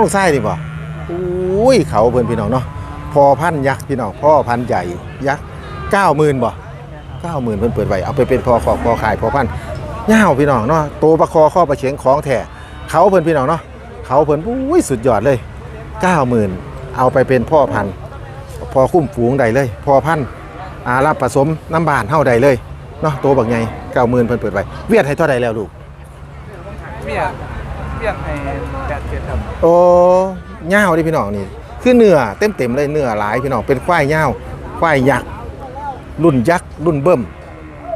ลูกไส้ดิบ่อุ้ยเขาเพิ่นพี่น้องเนาะพอพันยักษ์พี่น้องพ่อพันใหญ่ยักษ์เก้าหมื่นบ่เก้าหมื่นเพิ่นเปิดไว้เอาไปเป็นพอขอบพอขายพอพันธุ์ย่าวพี่น้องเนาะโตประคอข้อประเฉียงของแท้เขาเพิ่นพี่น้องเนาะเขาเพิ่นอุ้ยสุดยอดเลยเก้าหมื่นเอาไปเป็นพ่อพันพอคุ้มฝูงใดเลย พอพันอารับผสมน้ำบานเฮาใดเลยเนาะโตบักใหญ่เก้าหมื่นเพิ่นเปิดไว้เวียดให้เท่าใดแล้วลูกเบี้ยเบี้ยให้แปด ครับโอ้เง่าวดิพี่น้องนี่ คือเนื้อเต็มเต็มๆเลยเนื้อหลายพี่น้องเป็นควายเง่าวควายยักษ์รุ่นยักษ์รุ่นเบิ้ม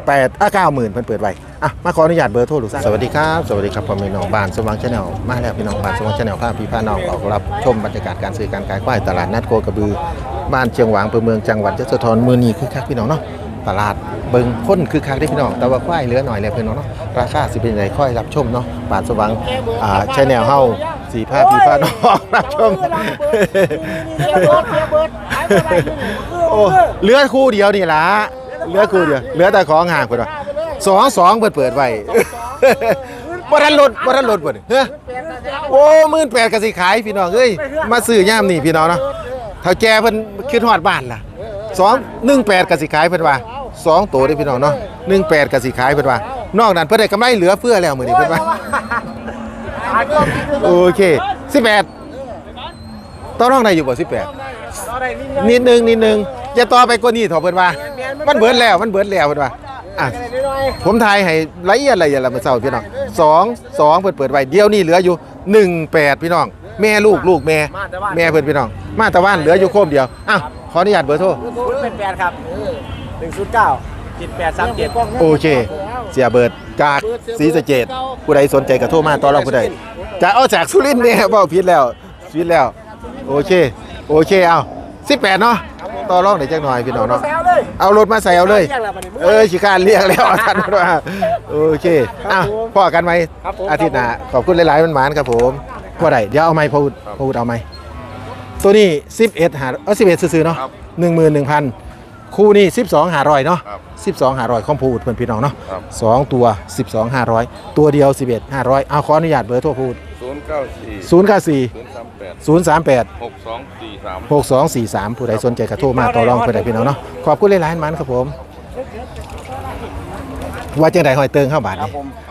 แปดอะเก้าหมื่นเพิ่นเปิดไว้อะมาขออนุญาตเบอร์โทรลูกสาวสวัสดีครับสวัสดีครับพ่อแม่น้องบ้านสว่างชาแนลมาแล้วพี่น้องบ้านสว่างชาแนลพาพี่พาน้องออกรับชมบรรยากาศการซื้อการขายควายตลาดนัดโคกระบือบ้านเชียงหวางอำเภอเมืองจังหวัดยะโสธรมือนี้คือคักพี่น้องเนาะ ตลาดเบิงค้นคือคักได้พี่น้องแต่ว่าควายเหลือหน่อยแล้วพี่น้องเนาะราคาสิเป็นไงค่อยรับชมเนาะบ้านสว่างอ่าชาแนลเฮาสีผ้าพี่พาน้องออกรับชมโอ้เหลือคู่เดียวนี่ล่ะเหลือคู่เดียวเหลือแต่ของห่างเพิ่นว่าสองสองเปิดเปิดไว้บ่ทันลดบ่ทันลดเพิ่นเฮ้อโอ้มื่นแปดก็สิขายพี่น้องเอ้ยมาซื้อย่ามนี่พี่น้องเนาะเฒ่าแก่เพิ่นขึ้นฮอดบ้านล่ะ สองหนึ่งแปดกสิขายเพิ่นว่าสองตัวเด้พี่น้องเนาะหนึ่งแปดกสิขายเพิ่นว่านอกนั้นเพิ่นได้กำไรเหลือเฟือแล้วมือนี้เพิ่นว่าโอเค18ต่อรองได้อยู่บ่18นิดนึงนิดนึงอย่าต่อไปกว่านี้เถอะเพิ่นว่า มันเบิดแล้วมันเบิดแล้วเพิ่นว่าอะผมทายให้ละเอียดละเอียดละเมื่อเช้าพี่น้องสองสองเพิ่นเปิดไว้เดี๋ยวนี้เหลืออยู่หนึ่งแปดพี่น้อง แม่ลูกลูกแม่ แม่เพิ่นพี่น้อง มาตะวันเหลืออยู่โคมเดียวอ้าว ขออนุญาตเบอร์โทรศูนย์เป็นแปดครับหนึ่งศูนย์เก้าเจ็ดแปดสามเจ็ดโอเค เสียเบิดกากศรีสะเกดผู้ใดสนใจก็โทรมาต่อรองผู้ใดจะเอาจากสุรินทร์เนี่ยเว้าผิดแล้วผิดแล้ว โอเค โอเคเอา18เนาะต่อรองได้จักหน่อยพี่น้องเนาะเอารถมาใส่เอาเลย เออชิคานเรียกแล้วท่านว่าโอเคอ้าวพ่อกันไหมอาทิตย์หน้าขอบคุณหลายๆมันหมานครับผมว่าไดเดี๋ยวเอาไม้พูดพูดเอาไม้ ตัวนี้ 11หาเออ11ซื้อๆเนาะ11,000 คู่นี้12หารอยเนาะ12หารอยคอมพูดเพื่อนพี่น้องเนาะสองตัว 12 500ตัวเดียว 11 500เอาขออนุญาตเบอร์โทรพูดศูนย์เก้าสี่094 ศูนย์สามแปด038 หกสองสี่สาม 6243 ผู้ใดสนใจกระโทรมาต่อรองเพื่อนใดพี่น้องเนาะขอบคุณหลายๆมันครับผม ว่าจังไดหอยเติงเข้าบาทนี่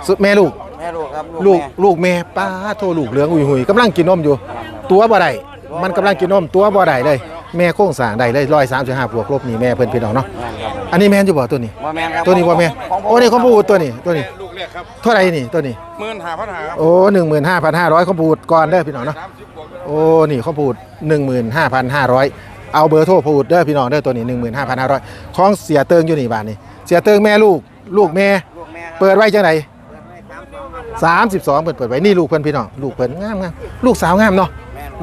สุดแม่ลูกแม่ลูกครับลูกลูกแม่ป้าโทรลูกเหลืองอุยหุยกำลังกินนมอยู่ ตัวบ่ได้ มันกำลังกินนมตัวบ่ได้เลย แม่โค้งสร้างได้เลยร้อยสามสิบห้าบวกลบนี่แม่เพิ่นพี่น้องเนาะอันนี้แม่นอยู่บ่ตัวนี้ว่าแม่ครับตัวนี้ว่าแม่โอ้นี่คอมพูดตัวนี้ตัวนี้ ลูกแรกครับเท่าไหร่นี่ตัวนี้ หมื่นหาพันหาครับโอ้หนึ่งหมื่นห้าพันห้าร้อยคอมพูดก่อนเด้อพี่น้องเนาะ สามสิบบวกโอ้ นี่เขาพูด15,500 เอาเบอร์โทรพูดเด้อพี่น้องเด้อตัวนี้ 15,500ของเสียเติงอยู่นี่บ้านนี่เสียเติงแม่ลูก ลูกแม่ ลูกแม่ครับเปิดไว้จังไหน32เปิดเปิดไว้นี่ลูกเพิ่นพี่น้อง ลูกเพิ่นงามงามลูกสาวงามเนาะ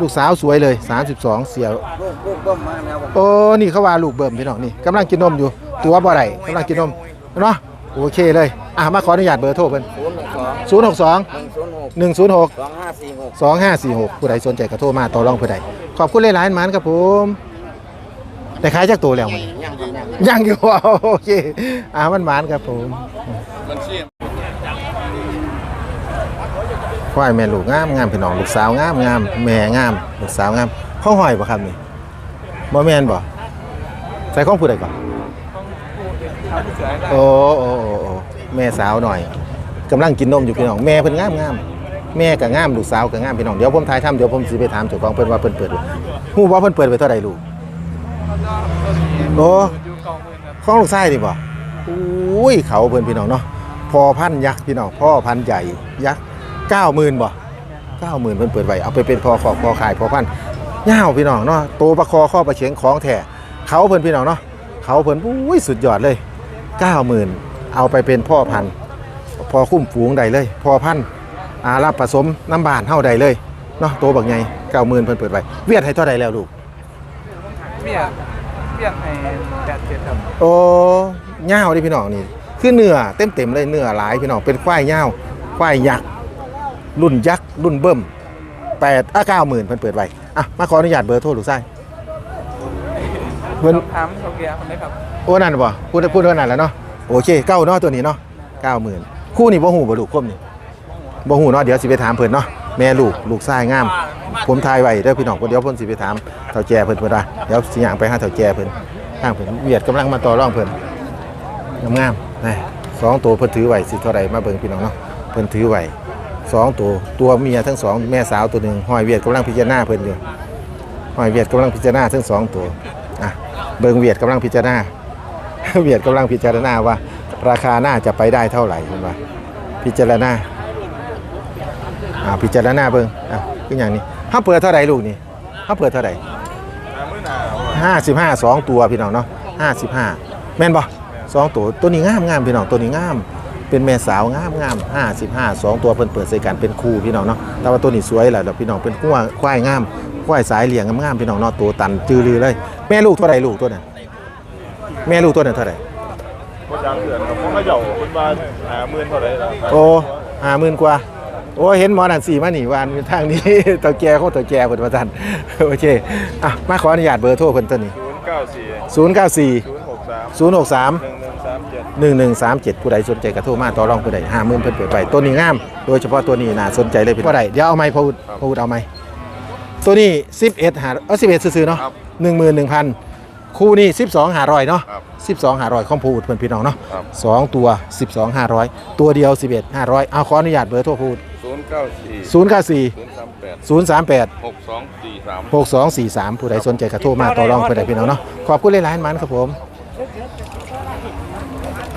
ลูกสาวสวยเลย 32 เสีย ลูกลูกเบิ้มมาแล้วผมโอ้ นี่เขาว่าลูกเบิ่มพี่น้องนี่กำลังกินนมอยู่ ตัวบ่ได้กำลังกินนมเนาะโอเคเลย อะมาขออนุญาตเบอร์โทรเพิ่นศูนย์หกสอง062 หนึ่งศูนย์หก106 สองห้าสี่หก 2546 ผู้ใดสนใจก็โทรมาต่อรองผู้ใดขอบคุณหลายๆหมานครับผมได้ขายจากตัวแล้วมันยังครับยังยังอยู่ โอเคอ่ามันหมานครับผม มันเชี่ย ควายแม่ลูกงามงามพี่น้องลูกสาวงามงามแม่งามลูกสาวงามข้าวหอยบ่ครับนี่บ่แม่นบ่ใส่ของผู้ใดก่อนโอ้โอ้โอ้โอ้แม่สาวหน่อยกำลังกินนมอยู่พี่น้องแม่เพิ่นงามงามแม่ก็งามลูกสาวก็งามพี่น้องเดี๋ยวผมถ่ายทำเดี๋ยวผมสิไปถามเจ้าของเพิ่นว่าเพิ่นเปิดฮู้บ่เพิ่นเปิดไปเท่าใดลูกโอ้อยู่กองเงินครับของลูกชายดิบ่อุ้ยเขาเพิ่นพี่น้องเนาะพอพันธุ์ยักษ์พี่น้องพ่อพันธุ์ใหญ่ยักษ์ เก้าหมื่นบ่เก้าหมื่นเพิ่นเปิดไว้เอาไปเป็นพอขอบพอขายพอพันธุ์ยาวพี่น้องเนาะโตประคอข้อประเฉียงของแท้เขาเพิ่นพี่น้องเนาะเขาเพิ่นอุ้ยสุดยอดเลยเก้าหมื่นเอาไปเป็นพ่อพันธุ์พอคุ้มฝูงใดเลย พอพันธุ์อารับผสมน้ำบานเฮาใดเลยเนาะโตบักใหญ่เก้าหมื่นเพิ่นเปิดไว้เวียดให้เท่าใดแล้วลูกเบี้ยเบี้ยให้แปดเจ็ดครับโอ้เง่าวดิพี่น้องนี่คือเนื้อเต็มเต็มๆเลยเนื้อหลายพี่น้องเป็นควายเง่าวควายยักษ์ รุ่นยักษ์ รุ่นเบิ้มแปดอะเก้าหมื่นเพิ่นเปิดไว้อะมาขออนุญาตเบอร์โทรลูกไส้เพิ่นถามเขาเกียร์คนนี้ครับโอ้นั่นบ่พูดพูดว่านั่นแหล้วเนาะโอเคเก้าเนาะตัวนี้เนาะเก้าหมื่นคู่นี่บ่หูบ่ลูกคมนี่บ่หูเนาะเดี๋ยวสิไปถามเพิ่นเนาะแม่ลูกลูกชายงาม ผมทายไว้เด้อพี่น้องเดี๋ยวเพิ่นสิไปถามเฒ่าแก่เพิ่นเพิ่นว่าเดี๋ยวสิย่างไปหาเฒ่าแก่เพิ่นทางเพิ่นเวียดกำลังมาต่อรองเพิ่นงามๆนะสองตัวเพิ่นถือไว้สิเท่าใดมาเบิ่งพี่น้องเนาะเพิ่นถือไว้ สองตัวตัวเมียทั้งสองแม่สาวตัวหนึ่งหอยเวียดกำลังพิจารณาเพิ่นอยู่หอยเวียดกำลังพิจารณาทั้งสองตัวอะเบิงเวียดกำลังพิจารณาเวียดกำลังพิจารณาว่า ราคาน่าจะไปได้เท่าไหร่เห็นปะพิจารณาอ่าพิจารณาเบิ่งอะคือย่างนี้ถ้าเปิดเท่าไหร่ลูกนี่ถ้าเปิดเท่าไหร่ห้าสิบห้าสองตัวพี่น้องเนาะห้าสิบห้าแม่นบ่สองตัวตัวนี้งามงามพี่น้องตัวนี้งาม เป็นแม่สาวงามงามห้าสิบห้าสองตัวเพิ่นเปิดใส่กันเป็นคู่พี่น้องเนาะแต่ว่าตัวนี้สวยแหละแล้วพี่น้องเป็นขั้วควายงามควายสายเหลี่ยงงามๆพี่น้องเนาะตัวตันจือลือเลย แม่ลูกเท่าไหร่ลูกตัวนั้นแม่ลูกตัวนั้นเท่าไหร่ก็จังเดือนครับเพราะเขาเจ้าเป็นบ้านหาหมื่นเท่าไหร่แล้วโอ้ห้าหมื่นกว่าโอ้เห็นหมอนันสี่มาหนีวานทางนี้ตะแกเขาตะแกเพิ่นประทันโอเคอะมาขออนุญาตเบอร์โทรเพิ่นตัวนี้ศูนย์เก้าสี่094ศูนย์หกสาม063 หนึ่งหนึ่งสามเจ็ด1137ผู้ใดสนใจก็โทรมาต่อรองผู้ใด50,000เพิ่นเปิดไปตัวนี้งาม โดยเฉพาะตัวนี้น่าสนใจเลยพี่น้องผู้ใดเดี๋ยวเอาไม้พูดพูดเอาไม้ตัวนี้11หาเออ11ซื่อๆเนาะครับ11,000คู่นี้12หาร้อยเนาะครับ12หาร้อยของพูดเพิ่นพี่น้องเนาะครับสองตัว12หาร้อยตัวเดียว11 500เอาขออนุญาตเบอร์โทรพูดศูนย์เก้าสี่094ศูนย์สามแปด038หกสองสี่สาม6243ผู้ใดสนใจกระโทรมาต่อรองผู้ใดพี่น้องเนาะขอบคุณหลายๆมันครับผม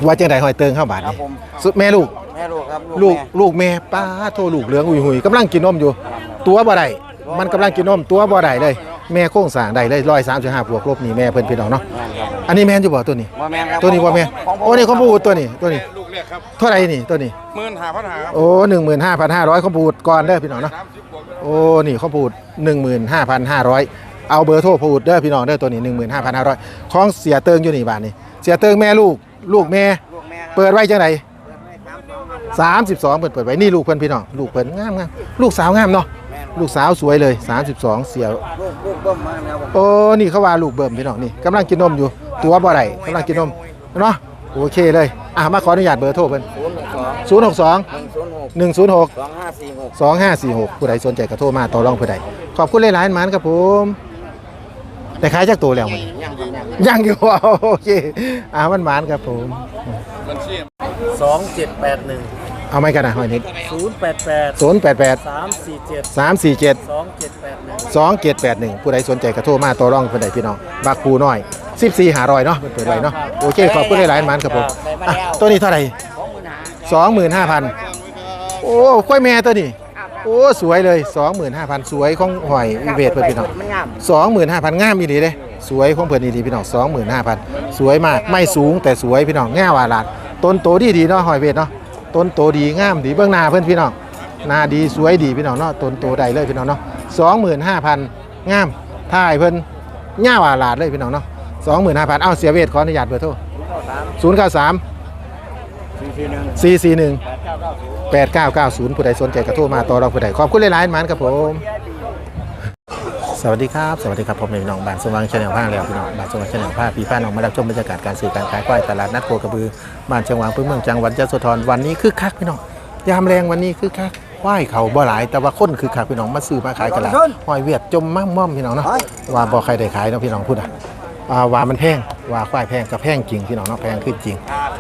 ว่าจังไดหอยเติงเข้าบาทนี่สุดแม่ลูก แม่ลูกครับลูกลูกแม่ป้าโทรลูกเหลืองอุยหุยกำลังกินนมอยู่ ตัวบ่ได้มันกำลังกินนมตัวบ่ได้เลย แม่โค้งสร้างได้เลยร้อยสามสิบห้าบวกลบนี่แม่เพิ่นพี่น้องเนาะอันนี้แม่นอยู่บ่ตัวนี้ว่าแม่นครับตัวนี้ว่าแม่นโอ้นี่เขาพูดตัวนี้ตัวนี้ลูกเรียกครับเท่าไหร่นี่ตัวนี้หมื่นหาพันหาครับโอ้หนึ่งหมื่นห้าพันห้าร้อยเขาพูดก่อนเด้อพี่น้องเนาะ สามสิบบวกโอ้ นี่เขาพูด15,500 เอาเบอร์โทรพูดเด้อพี่น้องเด้อตัวนี้ 15,500ของเสียเติงอยู่นี่บาทนี่เสียเติงแม่ลูก ลูกแม่ลูกแม่ครับเปิดไว้จังได32เปิดเปิดไว้นี่ลูกเพิ่นพี่น้องลูกเพิ่นงามงามลูกสาวงามเนาะแม่นลูกสาวสวยเลย 32 เสีย ลูกลูกเบิ้มมาแล้วผมโอ้นี่เขาว่าลูกเบิ่มพี่น้องนี่กำลังกินนมอยู่ ตัวบ่ได้กำลังกินนมเนาะโอเคเลยอะมาขออนุญาตเบอร์โทรเพิ่นศูนย์หกสอง062หนึ่งศูนย์หก106 สองห้าสี่หก 2546 ผู้ใดสนใจก็โทรมาต่อรองผู้ใดขอบคุณหลายๆหมันครับผม แต่ขายจากตัวแล้วมันยังยังยังยังอยู่โอเคอ่ามันหมานครับผมมันเชี่ยสองเจ็ดแปดหนึ่งเอาไหมกันนะหอยนิดศูนย์แปดแปดศูนย์แปดแปดสามสี่เจ็ดสามสี่เจ็ดสองเจ็ดแปดหนึ่งสองเจ็ดแปดหนึ่งผู้ใดสนใจก็โทรมาต่อรองผู้ใดพี่น้องบักคูน้อยสิบสี่หารอยเนาะเปิดไว้เนาะโอเคขอบคุณหลายๆหมันครับผมอะตัวนี้เท่าไหร่สองหมื่นห้าสองหมื่นห้าพันโอ้ค่อยแม่ตัวนี้ โอ้สวยเลยสองหมื่นห้าพันสวยของหอยวิเวทเพื่อนพี่น้องมันงามสองหมื่นห้าพันง่ามอีหลีเลยสวยของเพื่อนอีหลีพี่น้องสองหมื่นห้าพันสวยมากไม่สูงแต่สวยพี่น้องง่าวาลาดต้นโตดีดีๆเนาะหอยเวทเนาะต้นโตดีงามดีเบื้องหน้าเพื่อนพี่น้องหน้าดีสวยดีพี่น้องเนาะต้นโตใดเลยพี่น้องเนาะสองหมื่นห้าพันงามท่ายเพื่อนง่าวาลาดเลยพี่น้องเนาะสองหมื่นห้าพันเอาเสียเวทขออนุญาตเบอร์โทร ศูนย์เก้าสามสี่สี่หนึ่งสี่สี่หนึ่งแปดเก้าเก้าศูนย์8990ผู้ใดสนใจกระโทรมาต่อเราผู้ใดขอบคุณหลายๆมันครับผม สวัสดีครับ สวัสดีครับผมในน้องบานสว่างชาแนลภาคแล้วพี่น้องบานสว่างชาแนลภาคพี่ฟ้าน้องมารับชมบรรยากาศการซื้อการขายควายตลาดนัดโคกระบือบ้านเชียงหวางพื้นเมืองจังหวัดยะโสธรวันนี้คึกคักพี่น้องยามแรงวันนี้คึกคักควายเขาบ่หลายแต่ว่าคนคึกคักพี่น้องมาซื้อมาขายกันแล้วหอยเวียดจมมั่มม่อมพี่น้องเนาะว่าบ่ใครได้ขายเนาะพี่น้องพูดอะอ่า ว่ามันแพงว่าควายแพงกับแพงจริงพี่น้องเนาะแพงขึ้นจริง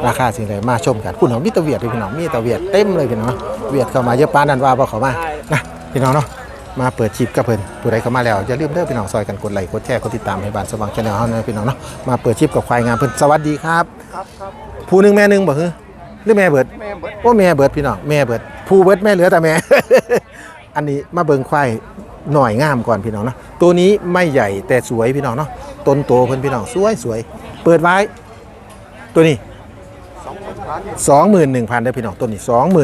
ราคาสิ่งใดมาชมกันคุณน้องมีแตะเวียดเลยพี่น้องมีแตะเวียดเต็มเลยพี่น้องเนาะเวียดเข้ามาเยอะปานนั้นว่าบ่เข้ามานะพี่น้องเนาะมาเปิดชิปกับเพิ่นผู้ใดเข้ามาแล้วอย่าลืมเด้อพี่น้องซอยกันกดไลค์กดแชร์กดติดตามให้บ้านสว่างชาแนลเฮานะพี่น้องเนาะมาเปิดชิปกับควายงามเพิ่นสวัสดีครับครับครับผู้หนึงแม่หนึงบ่ฮือหรือแม่เบิดแม่เบิดโอ้แม่เบิดพี่น้องแม่เบิดผู้เบิดแม่เหลือแต่แม่ อันนี้มาเบิ่งควายหน่อยงามก่อนพี่น้องเนาะตัวนี้ไม่ใหญ่แต่สวยพี่น้องเนาะ ต้นโตเพิ่นพี่น้องสวยสวยเปิดไว้ ตัวนี้สองหมื่นพัน21,000ได้พี่น้องต้นนี้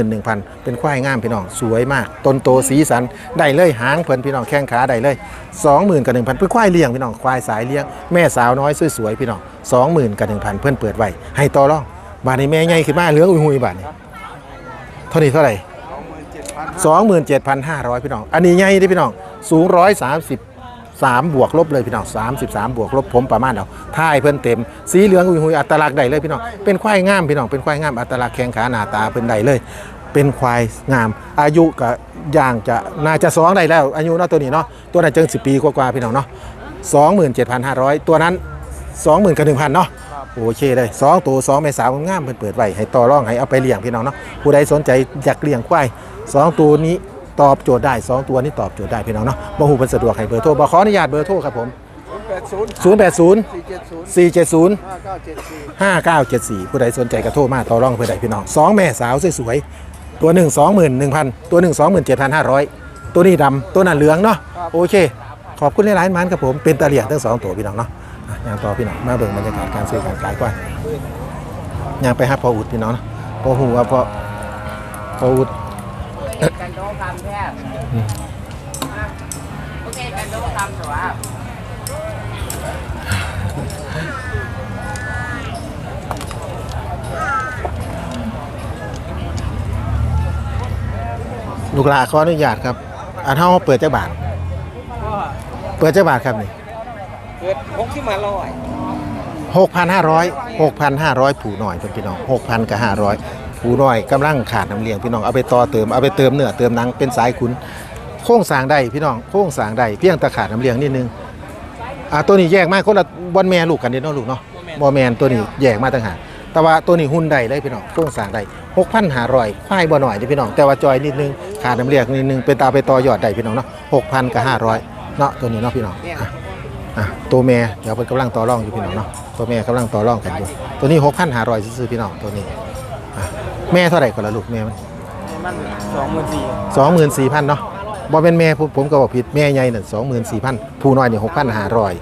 21,000เป็นควายงามพี่น้องสวยมาก ต้นโตสีสันได้เลยหางเพิ่นพี่น้องแข้งขาได้เลย20,000กับ1,000เป็นควายเลี้ยงพี่น้องควายสายเลี้ยงแม่สาวน้อยสวยๆพี่น้อง20,000กับ1,000เพิ่อนเปิดไว้ให้ต่อรองบาดนี้แม่ใหญ่ขึ้นมาเหลืองอุ้ยหุยบาดนี้เท่านี้เท่าไหร่สองหมื่นเจ็ดพัน27,500พี่น้องอันนี้ใหญ่เด้พี่น้องสูง133บ วกลบเลยพี่น้อง33 บวกลบผมประมาณเอาท่ายเพิ่นเต็ม สีเหลืองอุยหุยอัตลักษณ์ได้เลยพี่น้อง เป็นควายงามพี่น้อง เป็นควายงามอัตลักษณ์แข้งขาหน้าตาเพิ่นได้เลย เป็นควายงาม อายุก็ย่างจะน่าจะสองได้แล้ว อายุเนาะตัวนี้เนาะ ตัวนั้นเจิงสิปีกว่าๆพี่น้องเนาะสองหมื่นเจ็ดพันห้าร้อยตัวนั้นสองหมื่นกับหนึ่งพันเนาะโอเคเลยสองตัวสองแม่สาวงามเพิ่นเปิดไว้ให้ต่อรองให้เอาไปเลี้ยงพี่น้องเนาะผู้ใดสนใจอยากเลี้ยงควายสองตัวนี้ ตอบโจทย์ได้สองตัวนี้ตอบโจทย์ได้พี่น้องเนาะบ่ฮู้เพิ่นสะดวกให้เบอร์โทรบ่ขออนุญาตเบอร์โทรครับผมแปดศูนย์080สี่เจ็ดศูนย์470ห้าเก้าเจ็ดสี่5974 ผู้ใดสนใจก็โทรมาต่อรองเพื่อใดพี่น้องสองแม่สาวสวยๆตัวหนึ่ง21,000 ตัวหนึ่ง27,500 ตัวนี้ดำตัวนั้นเหลืองเนาะโอเค ขอบคุณหลายๆมันครับผมเป็นตะเหลี่ยงทั้งสองตัวพี่น้องเนาะอะอย่างต่อพี่น้องมาเบิ่งบรรยากาศการซื้อการขายก่อนย่างไปหาพออุดพี่น้องเนาะพอหูว่าพอพออุดกันโด คำแค่โอเคกันโดคำแต่ว่าลูกหลาขออนุญาตครับอันเฮาเปิดจักบาทเปิดจักบาทครับนี่เกิดหกสิบมาร้อยหกพันห้าร้อยหกพันห้าร้อยผูหน่อยเป็นพี่น้องหกพันกับห้าร้อย ผูหน่อยกำลังขาดน้ำเลี้ยงพี่น้องเอาไปต่อเติมเอาไปเติมเนื้อเติมหนังเป็นสายขุนโค้งสร้างได้พี่น้องโค้งสร้างได้เพียงแต่ขาดน้ำเลี้ยงนิดนึงอ่าตัวนี้แยกมาคนละบอลแม่ลูกกันเด้เนาะลูกเนาะบอแมนตัวนี้แยกมาต่างหากแต่ว่าตัวนี้หุ่นได้เลยพี่น้องโค้งสร้างได้หกพันห้าร้อยควายบ่หน่อยเด้พี่น้องแต่ว่าจอยนิดนึงขาดน้ำเลี้ยงนิดนึงเป็นตาไปต่อยอดได้พี่น้องเนาะหกพันกับห้าร้อยเนาะตัวนี้เนาะพี่น้องอะอะตัวแม่เดี๋ยวเพิ่นกำลังต่อรองอยู่พี่น้องเนาะตัวแม่กำลังต่อรองกันอยู่ตัวนี้หกพันห้าร้อยซื้อๆพี่น้องตัวนี้อะ แม่เท่าไหร่ก่อนละลูกแม่มันมันสองหมื่นสี่สองหมื่นสี่พันเนาะบ่เป็นแม่ผมผมก็บอกผิดแม่ใหญ่น่ะสองหมื่นสี่พันผู้น้อยเนี่ยหกพันห้าร้อย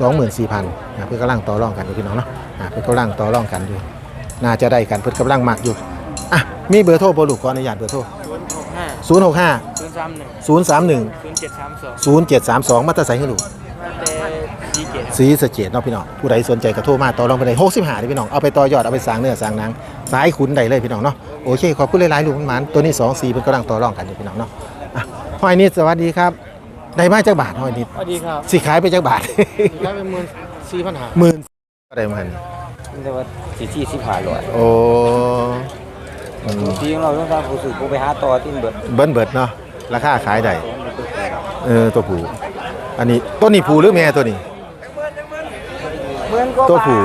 สองหมื่นสี่พันเพิ่นกำลังต่อรองกันอยู่พี่น้องเนาะอะเพิ่นกำลังต่อรองกันอยู่ น่าจะได้กันเพิ่นกำลังมักอยู่อะมีเบอร์โทรบ่ลูกขออนุญาตเบอร์โทรศูนย์หกห้าศูนย์หกห้าศูนย์สามหนึ่งศูนย์สามหนึ่งศูนย์เจ็ดสามสองศูนย์เจ็ดสามสองมาตราไซค์ให้ลูกแต่ สี่เจ็ดสีสะเกดเนาะพี่น้องผู้ใดสนใจก็โทรมาต่อรองไปได้หกสิบห้าเลยพี่น้องเอาไปต่อยอดเอาไปสร้างเนื้อสร้างหนังสายขุนได้เลยพี่น้องเนาะโอเคขอบคุณหลายๆลูกหมานตัวนี้สองสี่เป็นกำลังต่อรองกันอยู่พี่น้องเนาะอะห้อยนิดสวัสดีครับได้มาจากบาทห้อยนิดสวัสดีครับสิขายไปจากบาทได้เป็นหมื่นสี่พันห้าหมื่นอะไรมันแต่ว่าสี่ที่สิบห้าร้อยโอ้อืมทีของเราต้องการผู้สื่อผู้ไปหาต่อที่เบิดเบิ้ลเบิดเนาะราคาขายได้เออตัวผู้อันนี้ตัวนี้ผู้หรือแม่ตัวนี้เห มือนก็ตัวผู้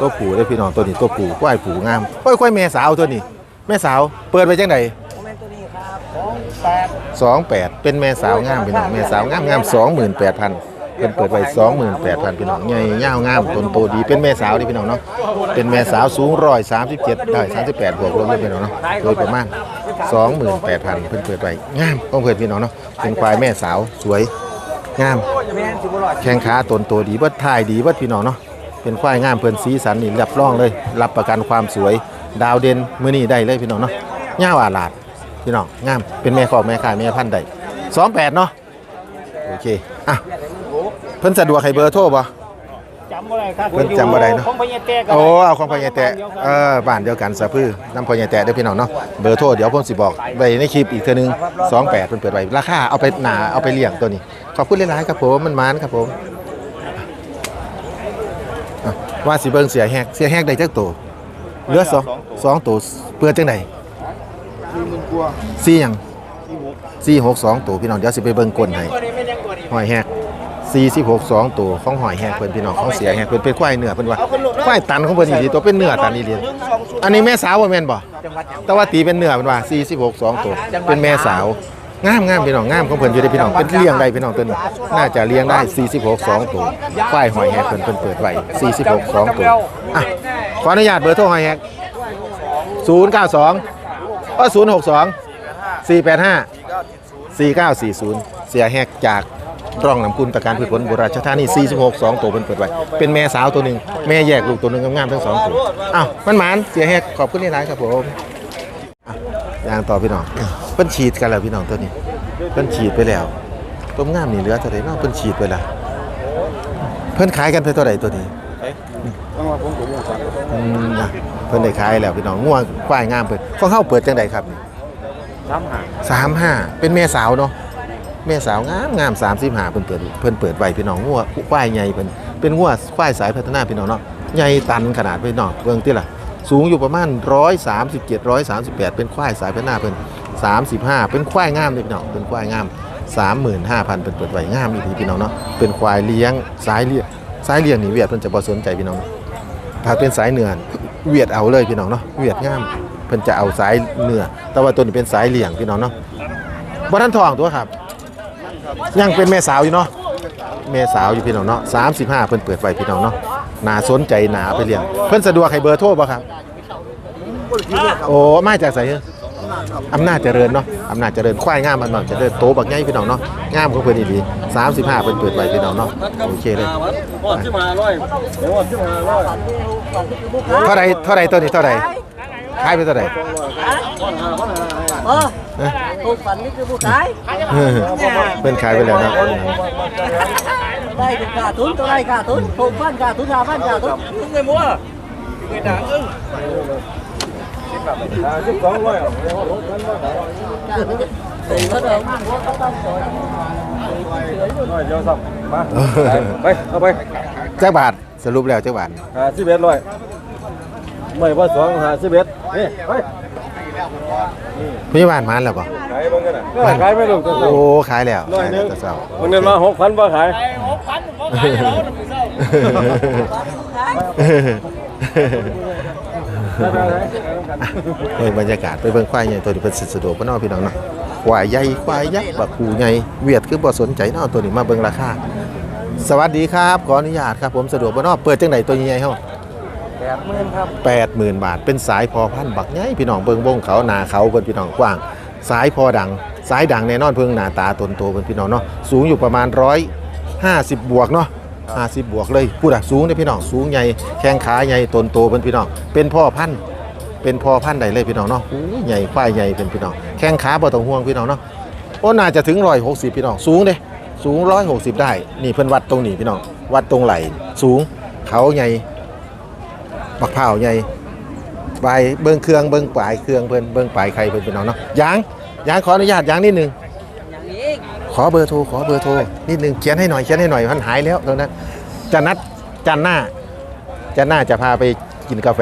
ตัวผู้ได้อพี่น้องตัวนี้ตัวผู้ควายผู้งามควายควายแม่สาวตัวนี้ แม่สาวเปิดไปจังไดโมเมนต์ตัวนี้ครับของแปดสองแปดเป็นแม่สาวงามพี่น้องแม่สาวงามงามสองหมื่นแปดพันเป็นเปิดไว้สองหมื่นแปดพันพี่น้องใหญ่ยาวงามต้นโตดีเป็นแม่สาวดิพี่น้องเนาะเป็นแม่สาวสูงร้อยสามสิบเจ็ดได้สามสิบแปดบวกลบเลยพี่น้องเนาะโดยประมาณสองหมื่นแปดพันเพิ่นเปิดไว้งามต้องเปิดพี่น้องเนาะเป็นควายแม่สาวสวยงาม แม่นสิบร้อยแข้งขาต้นโตดีเบิดทายดีเบิดพี่น้องเนาะ เป็นควายงามเพิ่นสีสันนี่รับรองเลย รับประกันความสวย ดาวเด่นมื้อนี้ได้เลยพี่น้องเนาะย่าวอาลาดพี่น้องงามเป็นแม่ขอกแม่ขายแม่พันธุ์ได้สองแปดเนาะโอเคอะเพิ่นสะดวกให้เบอร์โทรบ่จำบ่ได้ครับเพิ่นจำบ่ได้เนอะของพญาแตกโอ้เอาของพ่อใหญ่แตะเออบ้านเดียวกันสะพื้อน้ำพ่อใหญ่แตะเด้อพี่น้องเนาะเบอร์โทรเดี๋ยวผมสิบอกไว้ในคลิปอีกเทื่อนึง28เพิ่นเปิดไว้ราคาเอาไปหนาเอาไปเลี้ยงตัวนี้ขอบคุณหลายๆครับผมมันมานครับผมอะ ว่าสิเบิ่งเสียแฮกเสียแฮกได้จักตัวเหลือสองสองตัวเปิดจังไดสี่หมื่นกว่าสี่หยังสี่หก4 6 2ตัวพี่น้องเดี๋ยวสิไปเบิ่งกลให้หอยแฮก46 2ตัวของหอยแฮกเพิ่นพี่น้องของเสียแฮกเพิ่นเป็นควายเนื้อเพิ่นว่าควายตันของเพิ่นอีหลีตัวเป็นเนื้อตันอีหลีอันนี้แม่สาวบ่แม่นบ่แต่ว่าตีเป็นเนื้อเป็นว่า46 2ตัวเป็นแม่สาว งามงามพี่น้องงามของเพิ่นอยู่ได้พี่น้องเป็นเลี้ยงได้พี่น้องตัวนี้น่าจะเลี้ยงได้ 46 2ตัวควายหอยแฮกเพิ่นเพิ่นเปิดไว้46 2ตัวอะขออนุญาตเบอร์โทรหอยแฮก092เอ้อ062 485 4940 เสียแฮกจากร่องน้ำคุณประการพืชผลบุราชธานี46 2ตัวเพิ่นเปิดไว้เป็นแม่สาวตัวหนึ่งแม่แยกลูกตัวหนึ่งงามๆทั้งสองตัวอ้าวมันหมานเสียแฮกขอบคุณหลายๆครับผมอะย่างต่อพี่น้อง เพิ่นฉีดกันแล้วพี่น้องตัวนี้เพิ่นฉีดไปแล้วต้มงามนี่เหลือเท่าไหร่เนาะเพิ่นฉีดไปแล้วเพิ่นขายกันไปเท่าไหร่ตัวนี้ต้องมาผมกับวงการอืมนะเพิ่นได้ขายแล้วพี่น้องง่วงควายงามเพิ่นของเฮาเปิดจังไดครับนี่สามหางสามห้าเป็นแม่สาวเนาะแม่สาวงามงามสามสิบห้าเพิ่นเปิดเพิ่นเปิดไว้พี่น้องงัวควายใหญ่เพิ่นเป็นงัวควายสายพัฒนาพี่น้องเนาะใหญ่ตันขนาดพี่น้องเบิ่งติล่ะสูงอยู่ประมาณ137 138เป็นควายสายพันธุ์หน้าเพิ่น 35 เป็นควายงามเลยพี่น้องเป็นควายงาม 35,000เป็นเปิดไว้งามอีกทีพี่น้องเนาะเป็นควายเลี้ยงสายเลี้ยงสายเลี้ยงนี่เวียดเพิ่นจะบ่สนใจพี่น้องถ้าเป็นสายเนื้อเวียดเอาเลยพี่น้องเนาะเวียดงามเพิ่นจะเอาสายเนื้อแต่ว่าตัวนี้เป็นสายเลี้ยงพี่น้องเนาะบ่ทันทองตัวครับ ยังเป็นแม่สาวอยู่เนาะแม่สาวอยู่พี่น้องเนาะ35 เพิ่นเปิดไว้พี่น้องเนาะน่าสนใจหนาไปเลี้ยง เพิ่นสะดวกให้เบอร์โทรบ่ครับโอ้มาจากไสเอ้ อำนาจเจริญเนาะอำนาจเจริญควายงามมันหน่อยเจริญโตบักใหญ่พี่น้องเนาะงามของเพิ่อนดีๆ35เพิ่นเปิดไว้พี่น้องเนาะโอเคเลยเท่าไรเท่าไรตัวนี้เท่าไรขายไปเท่าไหร่เออถูกฝันนี่คือผู้ชายเออเพิ่นขายไปแล้วเนาะได้ถึงขาดทุนตัวได้ขาดทุนถูกฟันขาดทุนหาฟันขาดทุนอึ้งเลยมัวอึ้งเลยด่าอึ้ง สิบสองร้อยสี่เขาเดิมร้อยวสับมาไปเอาไปจักบาทสรุปแล้วจักบาทหาสิบเอ็ดร้อยไม่ว่าสองหาสิบเอ็ดนี่ไปพยาบาลมาแล้วบ่ขายบ้างกันนะขายไม่ลงตัวโอ้ขายแล้วร้อยขายหแล้นึ่วงแต่เช้าวันนี้มาหกพันบ่ขายเฮ้ยบรรยากาศไปเบิ่งควายใหญ่ตัวนี้เป็นสิสะดวกบ่เนาะพี่น้องเนาะควายใหญ่ควายยักษ์บักคูใหญ่เวียดคือบ่สนใจเนาะตัวนี้มาเบิ่งราคาสวัสดีครับขออนุญาตครับผมสะดวกบ่เนาะเปิดจังไดตัวใหญ่ๆเฮาแปดหมื่นครับ80,000บาทเป็นสายพอพันธุ์บักใหญ่พี่น้องเบิ่งวงเขาหนาเขาเพิ่นพี่น้องกว้าง สายพอดัง สายดังแน่นอนเพิ่งหน้าตาตนโตเพิ่นพี่น้องเนาะสูงอยู่ประมาณ150บวกเนาะ 50 บวกเลยพูดอะสูงเด้อพี่น้องสูงใหญ่แข้งขาใหญ่ตนโตเพิ่นพี่น้องเป็นพ่อพันธุ์เป็นพ่อพันธุ์ใดเลยพี่น้องเนาะหูใหญ่ควายใหญ่เป็นพี่น้องแข้งขาบ่ต้องห่วงพี่น้องเนาะโอ้น่าจะถึง160พี่น้องสูงเด้สูง160ได้นี่เพิ่นวัดตรงนี้พี่น้องวัดตรงไหลสูงเขาใหญ่บักเผาใหญ่ใบเบิ่งเครื่องเบิ่งปลายเครื่องเพิ่นเบิ่งปลายไข่เพิ่นพี่น้องเนาะยางยางขออนุญาตยางนิดนึง ขอเบอร์โทรขอเบอร์โทรนิดนึงเขียนให้หน่อยเขียนให้หน่อยมันหายแล้วตรงนั้นจะนัดจันทร์หน้าจันทร์หน้าจะพาไปกินกาแฟ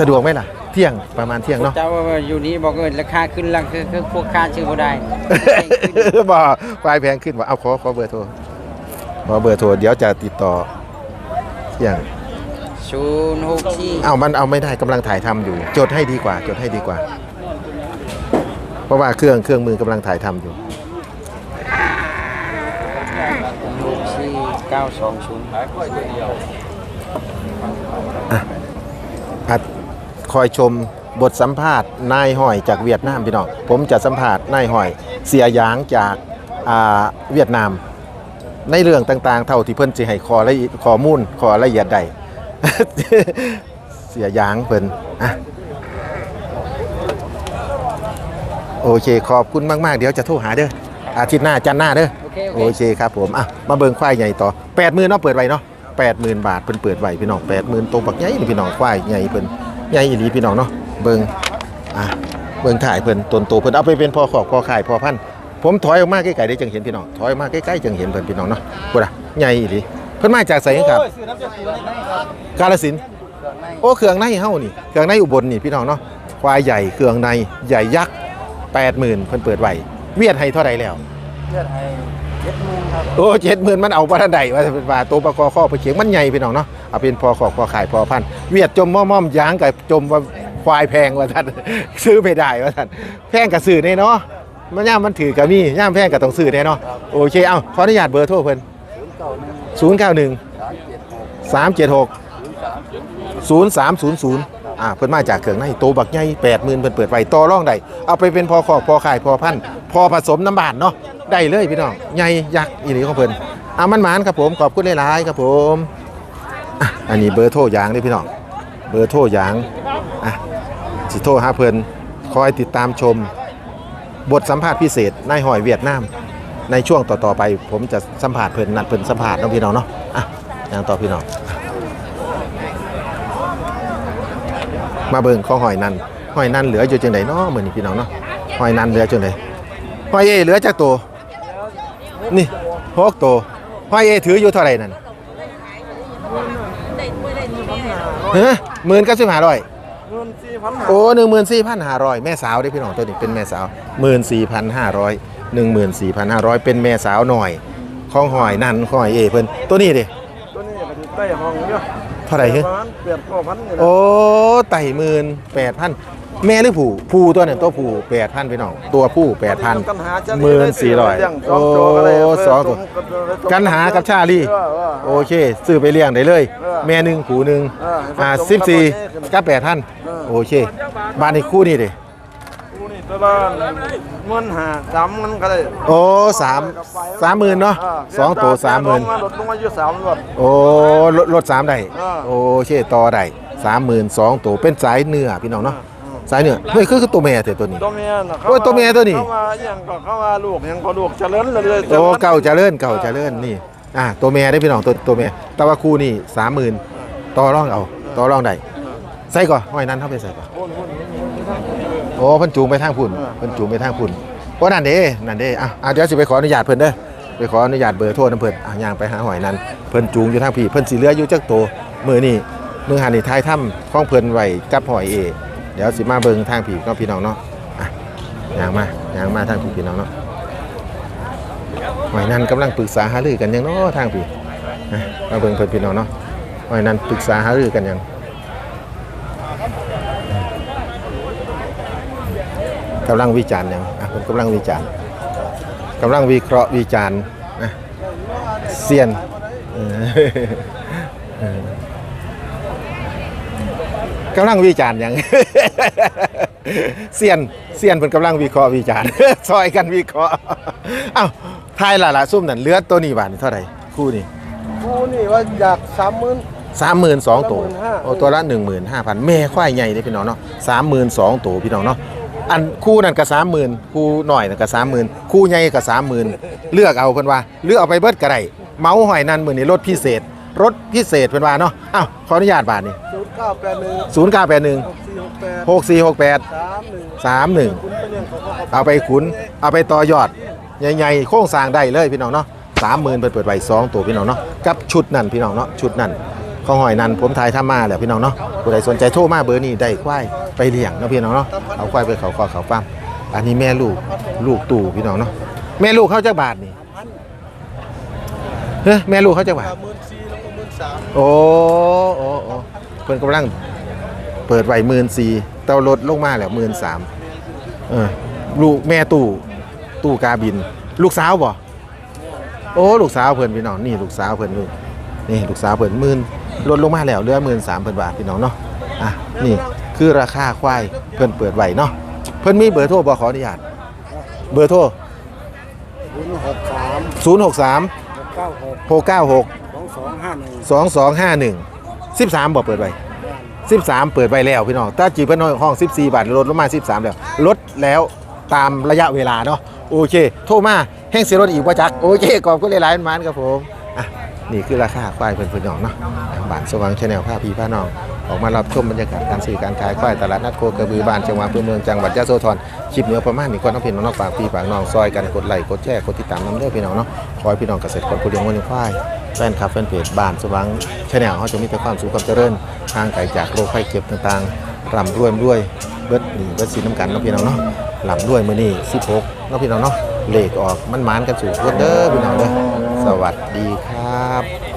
สะดวกไหมล่ะ เที่ยงประมาณเที่ยงเนาะเจ้าว่าอยู่นี่บอกเงินราคาขึ้นลังคือคือพวกค่าชื่อบ่ได้บ่ควายแพงขึ้นว่าเอาขอขอเบอร์โทรขอเบอร์โทรเดี๋ยวจะติดต่อเที่ยงศูนย์หกสี่เอามันเอาไม่ได้กำลังถ่ายทำอยู่ จดให้ดีกว่า จดให้ดีกว่า เพราะว่าเครื่องเครื่องมือกำลังถ่ายทำอยู่ หกสี่เก้าสองศูนย์อัดคอยชมบทสัมภาษณ์นายห้อยจากเวียดนามพี่น้องผมจะสัมภาษณ์นายห้อย เสียหยางจากาเวียดนาม ในเรื่องต่างๆ เท่าที่เพิ่นสิให้ขอละข้อมูลขอละเอียดใดเสียหยางเพิ่นอะโอเคขอบคุณมากๆ เดี๋ยวจะโทรหาเด้ออาทิตย์หน้าจันทร์หน้าเด้อ โอเคโอเคครับผมอะมาเบิ่งควายใหญ่ต่อ80,000เนาะเปิดไว้เนาะ80,000บาทเพิ่นเปิดไว้พี่น้อง80,000ตรงบักใหญ่นี่พี่น้องควายใหญ่เพิ่นใหญ่อีหลีพี่น้องเนาะเบิ่งอะเบิ่งถ่ายเพิ่นต้นโตเพิ่นเอาไปเป็นพ่อขอกพ่อขายพ่อพันธุ์ผมถอยออกมาใกล้ๆได้จังเห็นพี่น้องถอยออกมาใกล้ๆจังเห็นเพิ่นพี่น้องเนาะพุ่นอะใหญ่อีหลีเพิ่นมาจากไสครับกาฬสินธุ์โอ้เครื่องในเฮานี่เครื่องในอุบลนี่พี่น้องเนาะควายใหญ่เครื่องในใหญ่ยักษ์80,000เพิ่นเปิดไว้เวียดให้เท่าใดแล้วเลือดให้ เจ็ดหมื่นครับโอ้เจ็ดหมื่นมันเอาปลาใดว่าเป็นปลาตัวปลาคอข้อปลาเขียงมันใหญ่พี่น้องเนาะเอาเป็นพอขอกพอขายพอพันเวียดจมม่อมม่อมยางกับจมว่าควายแพงว่าท่านซื้อไม่ได้ว่าท่านแพงกับซื้อแน่เนาะมันย่ามมันถือกับมีย่ามแพงกับต้องซื้อแน่เนาะโอเคเอาขออนุญาตเบอร์โทรเพิ่นศูนย์เก้าหนึ่งสามเจ็ดหกศูนย์สามศูนย์ศูนย์อ่าเพิ่นมาจากเครื่องในโตบักใหญ่แปดหมื่นเพิ่นเปิดไว้ต่อร่องได้เอาไปเป็นพอขอกพอขายพอพันพอผสมน้ำบานเนาะ ได้เลยพี่น้องใหญ่ยักษ์อีหลีของเพิ่นอามันหมานครับผมขอบคุณหลายๆครับผมอันนี้เบอร์โทรยางนี่พี่น้องเบอร์โทรยางอะสิโทรหาเพิ่นคอยติดตามชม บทสัมภาษณ์พิเศษนายหอยเวียดนามในช่วงต่อๆไป ผมจะสัมภาษณ์เพิ่นนัดเพิ่นสัมภาษณ์น้องพี่น้องเนาะอะอย่างต่อพี่น้องมาเบิ่งข้อหอยนันหอยนันเหลืออยู่จังไดเนาะเหมือนี้พี่น้องเนาะหอยนันเหลือจังไดหอยเอเหลือจักตัว นี่หกตัวห้อยเอถืออยู่เท่าไหร่นั่นได้ไม่ได้มีบ้างหนาเฮ้ยหมื่นเก้าสิบห้าร้อยเงินสี่พันโอ้หนึ่งหมื่นสี่พันห้าร้อยแม่สาวได้อพี่น้องตัวนี้เป็นแม่สาวหมื่นสี่พันห้าร้อยหนึ่งหมื่นสี่พันห้าร้อยเป็นแม่สาวหน่อยของหอยนันของหอยเอเพิ่นตัวนี้ดิตัวนี้ก็อยู่ใต้ห้องเยอะเท่าไหร่เฮ้ยประมาณเปลี่ยนพ่อพันนี่แหละโอ้ไต่หมื่นแปดพัน แม่หรือผู้ผู้ตัวเนี่ยตัวผู้แปดพันพี่น้องตัวผู้แปดพันกันหาจะหมื่นสี่ร้อยเลี้งสโอ้องตัวก็ได้สองตัวกันหากับชาลีเออเออโอเคซื้อไปเลี้ยงได้เลยเออแม่หนึ่งผู้หนึ่งเอออ่าให้สิบผสมสี่กับกับแปดพันเออโอเคบ้านในคู่นี่ดิกูนี่ตัวละเงินหาสามมันก็ได้โอ้สามสามหมื่นเนาะเสองตัวสามหมื่นลดลงมาอยู่สามหมื่นโอ้ลดลดสามได้อ่าโอเคต่อได้สามหมื่นสองตัวเป็นสายเนื้อพี่น้องเนาะ สายเนื้อเฮ้ยคือคือตัวแม่เถอะตัวนี้ ตัวเมียน่ะโอ้ยตัวเมียตัวนี้ เข้ามาอหย่างก็เข้ามาลูกยังพอลูกเจริญเลยๆโอ้เก่าเจริญเก่าเจริญนี่อ่าตัวแม่ได้พี่น้องตัวตัวแม่แต่ว่าคู่นี่สามหมื่นต่อรองเอาต่อรองได้ใส่ก่อนห้อยนั้นเท่าไปใส่ก่อนโอ้เพิ่นจูงไปทางพุ่นเพิ่นจูงไปทางพุ่นโอ้นั่นเด้นั่นเด้อะอะเดี๋ยวสิไปขออนุญาตเพิ่นเด้อไปขออนุญาตเบอร์โทรน้ำเพิ่นอะย่างไปหาหอยนั้นเพิ่นจูงอยู่ทางพี่เพิ่นสิเหลืออยู่จักโตมื้อนี้มื้อหันนี่ท้ายถ้ำของเพิ่นไว้กับหอยเอ เดี๋ยวสิมาเบิงทางพี่ก็พี่น้องเนาะอะย่างมาย่างมาทางพี่พี่น้องเนาะหอยนันกำลังปรึกษาหารือกันยังเนาะทางพี่นะมาเบิงเพิ่นพี่น้องเนาะหอยนันปรึกษาหารือกันยังกำลังวิจารณ์ยังอะเพิ่นกำลังวิจารณ์กำลังวิเคราะห์วิจารณ์นะเซียนเออ กำลังวิจารณ์ยังเซียนเซียนเพิ่นกำลังวิเคราะห์วิจารณ์ ซอยกันวิเคราะห์เอ้าทายล่ะล่ะซุ่มนั่นเหลือตัวนี้บาทนี่เท่าไหร่คู่นี้กูนี่ว่าอยากสามหมื่น สามหมื่นสองตัว15,000 โอ้ตัวละหนึ่งหมื่นห้าพันแม่ควายใหญ่เด้พี่น้องเนาะสามหมื่นสองตัวพี่น้องเนาะอันคู่นั่นก็สามหมื่นคู่หน่อยนั่นก็สามหมื่นคู่ใหญ่ก็สามหมื่นเลือกเอาเพิ่นว่าเลือกเอาไปเบิดก็ได้เมาหอยนั่นมื้อนี้รถพิเศษ รถพิเศษเพิ่นว่าเนาะอ้าวขออนุญาตบาทนี่ศูนย์เก้าแปดหนึ่งศูนย์เก้าแปดหนึ่งหกสี่หกแปดหกสี่หกแปดสามหนึ่งสามหนึ่งคุณไปเลี้ยงเขาก็เอาไปขุนเอาไปต่อยอดใหญ่ๆโค้งสร้างได้เลยพี่น้องเนาะสามหมื่นเปิดเปิดไว้สองตัวพี่น้องเนาะกับชุดนั่นพี่น้องเนาะชุดนั่นข้าวหอยนั่นผมทายท่ามาแหละพี่น้องเนาะผู้ใดสนใจโทรมาเบอร์นี้ได้ควายไปเลี้ยงเนาะพี่น้องเนาะเอาควายไปเขาคอเขาฟ้าร์มอันนี้แม่ลูกลูกตู่พี่น้องเนาะแม่ลูกเขาจะบาทนี่เฮ้ยแม่ลูกเขาจะบาทหมื่น โอ้โอ้โอ้เพิ่นกำลังเปิดไว้หมื่นสี่เตาลดลงมาแล้วหมื่นสามเออลูกแม่ตู้ตู้กาบิน ลูกสาวบ่โอ้ลูกสาวเพิ่นพี่น้องนี่ลูกสาวเพิ่นลูกนี่ลูกสาวเพิ่นหมื่นลดลงมาแล้วเหลือหมื่นสามเพิ่นบาทพี่น้องเนาะอะนี่คือราคาควายเพิ่นเปิดไว้เนาะเพิ่นมีเบอร์โทรบ่ขออนุญาตเบอร์โทรศูนย์หก สาม063หกเก้าหก696สองสองห้าหนึ่งสิบสามบอกเปิดไว้13เปิดไว้แล้วพี่น้อง ถ้าจีบเพิ่นน้อยห้องสิบาทลดลงมา13แล้ว ลดแล้วตามระยะเวลาเนาะ โอเค โทรมาแห้งเสียรถอีกว่าจัก โอเคขอบคุณหลายๆมันครับผม อะ นี่คือราคาควายเพิ่นพี่น้องเนาะบานสว่างชาแนลพาพีผ้าน้อง ออกมารับชมบรรยากาศการซื้อการขายควายตลาดนัดโคกระบือบ้านจังหวัดอำเภอเมืองจังหวัดยะโสธรคลิปเนี้ประมาณนี้ก่อนน้องพี่น้องฝากพี่ฝากน้องซอยกันกดไลค์กดแชร์กดติดตามน้ำเด้อพี่น้องเนาะขอให้พี่น้องเกษตรกรผู้เลี้ยงวัวเลี้ยงควายแฟนคลับแฟนเพจบ้านสว่างชาแนลเขาจะมีแต่ความสุขความเจริญห่างไกลจากโรคภัยเจ็บต่างๆร่ำรวยรวยเบิดหนีเบิดสินน้ำกันเนาะพี่น้องเนาะหล่ำรวยมือนี้16เนาะพี่น้องเนาะเลขออกมันมานกันสู่เด้อพี่น้องเด้อสวัสดีครับ